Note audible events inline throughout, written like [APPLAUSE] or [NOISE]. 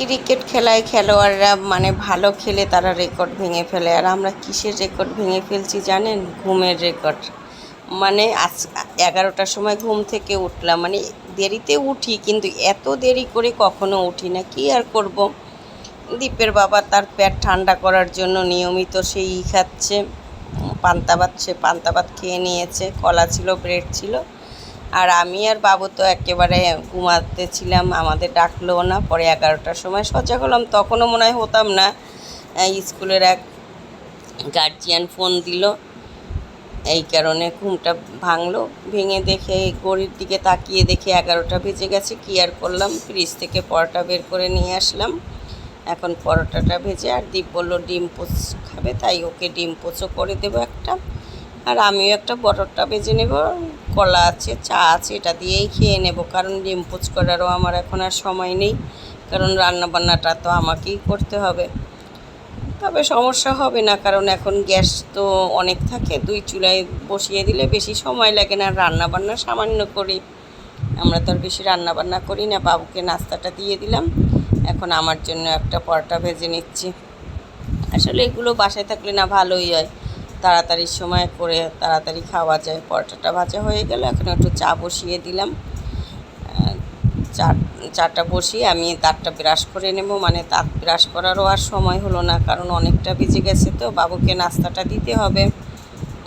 Cricket খেলায় খেলোয়াড়রা মানে ভালো খেলে তারা রেকর্ড ভেঙে ফেলে। আর আমরা কিসের রেকর্ড ভেঙে ফেলছি জানেন? ঘুমের রেকর্ড। মানে আজ এগারোটার সময় ঘুম থেকে উঠলাম। মানে দেরিতে উঠি, কিন্তু এত দেরি করে কখনো উঠি না। কি আর করব? দীপের বাবা তার পেট ঠান্ডা করার জন্য নিয়মিত সেই খাচ্ছে, পান্তা ভাত, সে পান্তা ভাত খেয়ে নিয়েছে। কলা ছিল, ব্রেড ছিল। আর আমি আর বাবু তো একেবারে ঘুমাতে ছিলাম, আমাদের ডাকলো না, পরে এগারোটার সময় সজাগ হলাম, তখনও মনে হয় হতাম না। স্কুলের এক গার্জিয়ান ফোন দিল, এই কারণে ঘুমটা ভাঙলো, ভেঙে দেখে ঘড়ির দিকে তাকিয়ে দেখে এগারোটা ভেজে গেছে, কী আর করলাম? ফ্রিজ থেকে পরোটা বের করে নিয়ে আসলাম। এখন পরোটাটা ভেজে, আর দীপ বলল, ডিম পোচ খাবে, তাই ওকে ডিম পোচও করে দেবো একটা। আর আমিও একটা, পরোটা ভেজে নেব। কলা আছে, চা আছে, এটা দিয়েই খেয়ে নেব। কারণ ডিম পোচ করারও আমার এখন আর সময় নেই। কারণ রান্নাবান্নাটা তো আমাকেই করতে হবে। তবে সমস্যা হবে না, কারণ এখন গ্যাস তো অনেক থাকে। দুই চুলায় বসিয়ে দিলে বেশি সময় লাগে না রান্না বান্না সামান্য করি। আমরা তো আর বেশি রান্না বান্না করি না, বাবুকে নাস্তাটা দিয়ে দিলাম। এখন আমার জন্য একটা পরোটা ভেজে নিচ্ছি। আসলে এগুলো বাসায় থাকলে না ভালোই হয়। তাড়াতাড়ি সময় করে তাড়াতাড়ি খাওয়া যায়। পরোটাটা ভাজা হয়ে গেল, এখন একটু চা বসিয়ে দিলাম। চাটা বসিয়ে আমি দাঁতটা ব্রাশ করে নেব। মানে দাঁত ব্রাশ করারও আর সময় হলো না, কারণ অনেকটা বেজে গেছে তো। বাবুকে নাস্তাটা দিতে হবে।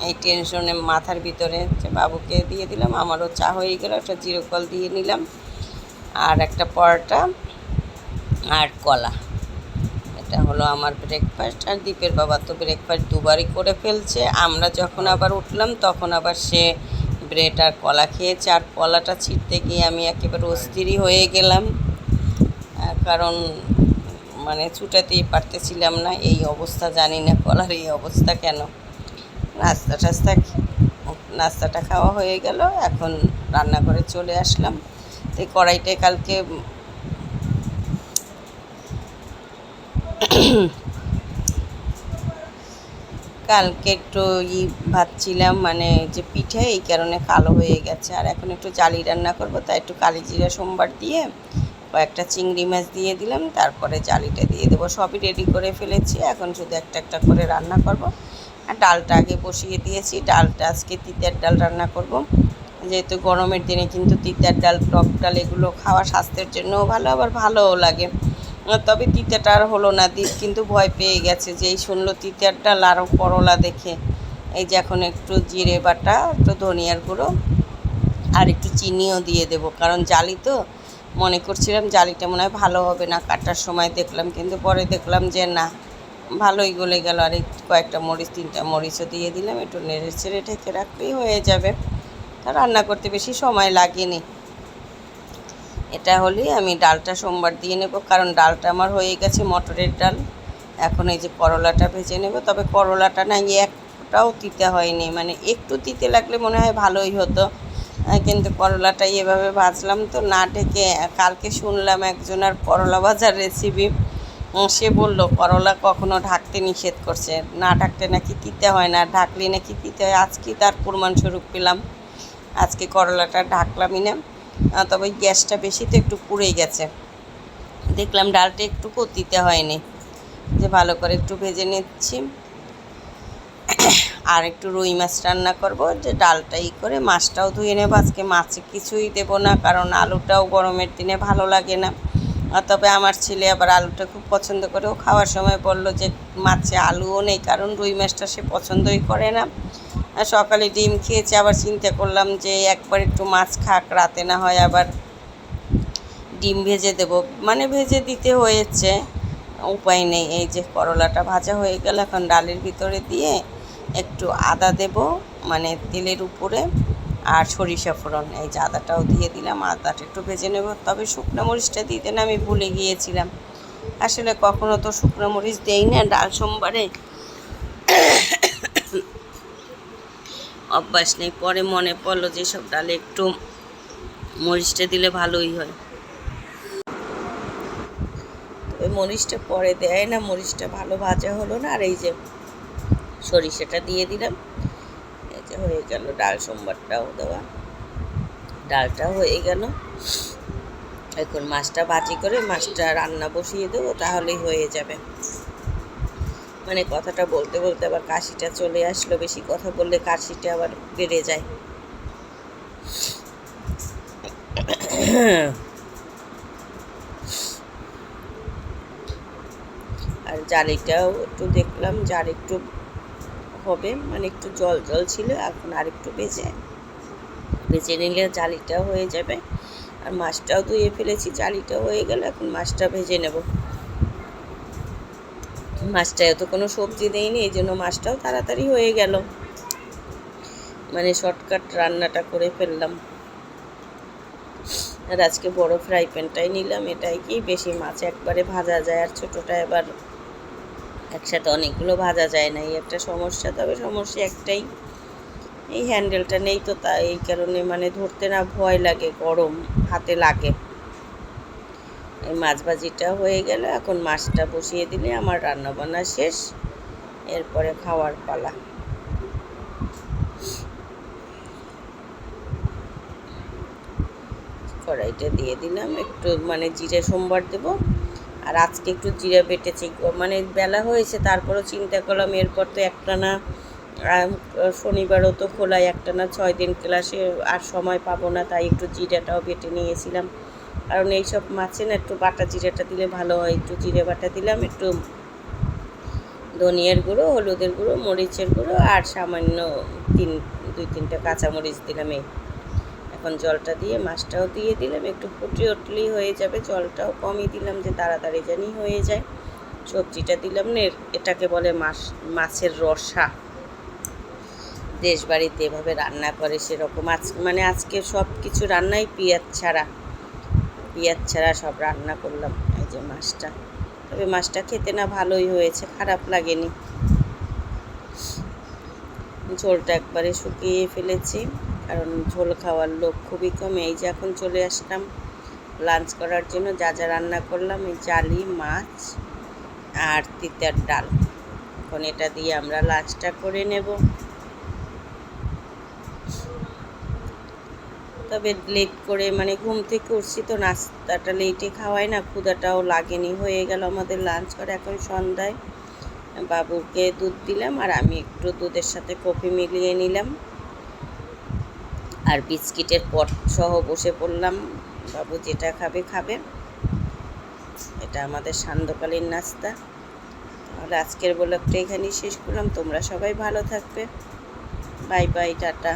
এই টেনশনে মাথার ভিতরে যে বাবুকে দিয়ে দিলাম, আমারও চা হয়ে গেল, একটা জিরো কল দিয়ে নিলাম। আর একটা পরোটা আর কলা। এটা হলো আমার ব্রেকফাস্ট আর দীপের বাবা তো ব্রেকফাস্ট দুবারই করে ফেলছে। আমরা যখন আবার উঠলাম, তখন আবার সে ব্রেড আর কলা খেয়েছে আর কলাটা ছিঁড়তে গিয়ে আমি একেবারে অস্থিরই হয়ে গেলাম। কারণ মানে ছুটাতেই পারতেছিলাম না, এই অবস্থা জানি না কলার এই অবস্থা কেন। নাস্তা টাস্তা নাস্তাটা খাওয়া হয়ে গেল, এখন রান্নাঘরে চলে আসলাম। তো কড়াইটায় কালকে [COUGHS] কালকে একটু ই ভাবছিলাম মানে যে পিঠে, এই কারণে কালো হয়ে গেছে। আর এখন একটু জালি রান্না করব, তাই একটু কালি জিরা সোমবার দিয়ে কয়েকটা চিংড়ি মাছ দিয়ে দিলাম, তারপরে জালিটা দিয়ে দেবো। সবই রেডি করে ফেলেছি, এখন শুধু একটা একটা করে রান্না করব। আর ডালটা আগে বসিয়ে দিয়েছি, ডালটা আজকে তিতের ডাল রান্না করব। যেহেতু গরমের দিনে কিন্তু তিতের ডাল, টক ডাল, এগুলো খাওয়া স্বাস্থ্যের জন্যও ভালো, আবার ভালোও লাগে। তবে তিতেটা আর হলো না দ্বীপ কিন্তু ভয় পেয়ে গেছে যে এই শুনলো তিতের আরও করলা দেখে। এই যে এখন একটু জিরে বাটা, একটু ধনিয়ার গুঁড়ো আর একটু চিনিও দিয়ে দেবো, কারণ জালি তো। মনে করছিলাম জালিটা মনে হয় ভালো হবে না, কাটার সময় দেখলাম, কিন্তু পরে দেখলাম যে না, ভালোই গলে গেল। আর কয়েকটা মরিচ, তিনটা মরিচও দিয়ে দিলাম, একটু নেড়ে ছেড়ে ঢেকে রাখলেই হয়ে যাবে। রান্না করতে বেশি সময় লাগেনি। এটা হলেই আমি ডালটা সোমবার দিয়ে নেব, কারণ ডালটা আমার হয়ে গেছে মটরের ডাল। এখন এই যে করলাটা ভেজে নেব, তবে করলাটা না একটাও তিতে হয়নি মানে একটু তিতে লাগলে মনে হয় ভালোই হতো। কিন্তু করলাটা এভাবে ভাজলাম তো না ঢেকে কালকে শুনলাম একজনের করলা ভাজার রেসিপি সে বলল, করলা কখনো ঢাকতে নিষেধ করছে, না ঢাকতে নাকি তিতে হয়, না ঢাকলে নাকি তিতে হয়। আজকে তার প্রমাণস্বরূপ পেলাম, আজকে করলাটা ঢাকলামই না। তবে গ্যাসটা বেশি তো একটু পুড়ে গেছে। দেখলাম ডালটা একটু দিতে হয়নি। যে ভালো করে একটু ভেজে নিচ্ছি। আর একটু রুই মাছ রান্না করব। যে ডালটাই করে মাছটাও ধুয়ে নেব। আজকে মাছে কিছুই দেবো না, কারণ আলুটাও গরমের দিনে ভালো লাগে না। তবে আমার ছেলে আবার আলুটা খুব পছন্দ করে। ও খাওয়ার সময় বলল যে মাছে আলুও নেই, কারণ রুই মাছটা সে পছন্দই করে না। সকালে ডিম খেয়েছে, আবার চিন্তা করলাম যে একবার একটু মাছ খাক, রাতে না হয় আবার ডিম ভেজে দেব। মানে ভেজে দিতে হয়েছে, উপায় নেই, এই যে করলাটা ভাজা হয়ে গেল, এখন ডালের ভিতরে দিয়ে একটু আদা দেব মানে তেলের উপরে, আর সরিষা ফোড়ন, এই যে আদাটাও দিয়ে দিলাম, আদাটা একটু ভেজে নেব। তবে শুকনো মরিচটা দিতে না, আমি ভুলে গিয়েছিলাম। আসলে কখনো তো শুকনো মরিচ দেই না, ডাল সোমবারে অভ্যাস নেই, পরে মনে পড়ল যে সব ডালে একটু মরিচটা দিলে ভালোই হয়। তবে মরিচটা পরে দেয় না, মরিচটা ভালো ভাজা হলো না, আর এই যে সরিষাটা দিয়ে দিলাম। এই যে হয়ে গেল ডাল সোমবারটাও দেওয়া। ডালটা হয়ে গেল। এখন মাছটা ভাজি করে মাছটা রান্না বসিয়ে দেবো, তাহলেই হয়ে যাবে। মানে কথাটা বলতে বলতে আবার কাশিটা চলে আসলো। বেশি কথা বললে কাশিটা আবার বেড়ে যায়। আর জালিটাও একটু দেখলাম জাল একটু হবে মানে একটু জল জল ছিল, এখন আর একটু বেজে বেজে নিলে জালিটাও হয়ে যাবে। আর মাছটাও ধুয়ে ফেলেছি, জালিটাও হয়ে গেল, এখন মাছটা ভেজে নেব। মাছটায় তো কোনো সবজি দেয়নি এই জন্য মাছটাও তাড়াতাড়ি হয়ে গেল। মানে শর্টকাট রান্নাটা করে ফেললাম। আর আজকে বড় ফ্রাই প্যানটাই নিলাম, এটাই কি বেশি মাছ একবারে ভাজা যায় আর ছোটোটা এবার একসাথে অনেকগুলো ভাজা যায় না, এই একটা সমস্যা, তবে সমস্যা একটাই। এই হ্যান্ডেলটা নেই তো তা এই কারণে মানে ধরতে না ভয় লাগে, গরম হাতে লাগে। এই মাছ ভাজিটা হয়ে গেল। এখন মাছটা বসিয়ে দিলে আমার রান্না বান্না শেষ। এরপরে খাওয়ার পালা। কড়াইটা দিয়ে দিলাম। একটু মানে জিরে সোমবার দেবো। আর আজকে একটু জিরে বেটেছি। মানে বেলা হয়েছে, তারপরও চিন্তা করলাম, এরপর তো একটা না শনিবারও তো খোলায় একটা না, ছয় দিন ক্লাসে আর সময় পাবো না, তাই একটু জিরাটাও বেটে নিয়েছিলাম। কারণ এইসব মাছে না, একটু বাটা জিরাটা দিলে ভালো হয়, একটু জিরে বাটা দিলাম, একটু ধনিয়ার গুঁড়ো, হলুদের গুঁড়ো, মরিচের গুঁড়ো, আর সামান্য তিন, দুই তিনটা কাঁচামরিচ দিলাম এই। এখন জলটা দিয়ে, মাছটাও দিয়ে দিলাম, একটু ফুটে উঠলেই হয়ে যাবে, জলটাও কমই দিলাম যে তাড়াতাড়ি জানি হয়ে যায়। সবজিটা দিলাম না এটাকে বলে মাছ, মাছের রসা। দেশ বাড়িতে এভাবে রান্না করে সেরকম। আজ মানে আজকে সব কিছু রান্নাই পেঁয়াজ ছাড়া। পেঁয়াজ ছাড়া সব রান্না করলাম এই যে মাছটা। তবে মাছটা খেতে না ভালোই হয়েছে, খারাপ লাগেনি। ঝোলটা একবারে শুকিয়ে ফেলেছি, কারণ ঝোল খাওয়ার লোক খুবই কম। এই যে এখন চলে আসলাম লাঞ্চ করার জন্য, যা যা রান্না করলাম, এই জালি, মাছ আর তিতার ডাল। এখন এটা দিয়ে আমরা লাঞ্চটা করে নেব। তবে লেট করে মানে ঘুম থেকে উঠছি তো নাস্তাটা লেটে খাওয়াই না ক্ষুদাটাও লাগেনি। হয়ে গেল আমাদের লাঞ্চ করে এখন সন্ধ্যায়। বাবুকে দুধ দিলাম আর আমি একটু দুধের সাথে কফি মিলিয়ে নিলাম। আর বিস্কিটের পট সহ বসে পড়লাম। বাবু যেটা খাবে খাবে। এটা আমাদের সান্ধ্যকালীন নাস্তা। তাহলে আজকের ব্লগটা এখানেই শেষ করলাম। তোমরা সবাই ভালো থাকবে। Bye bye, tata.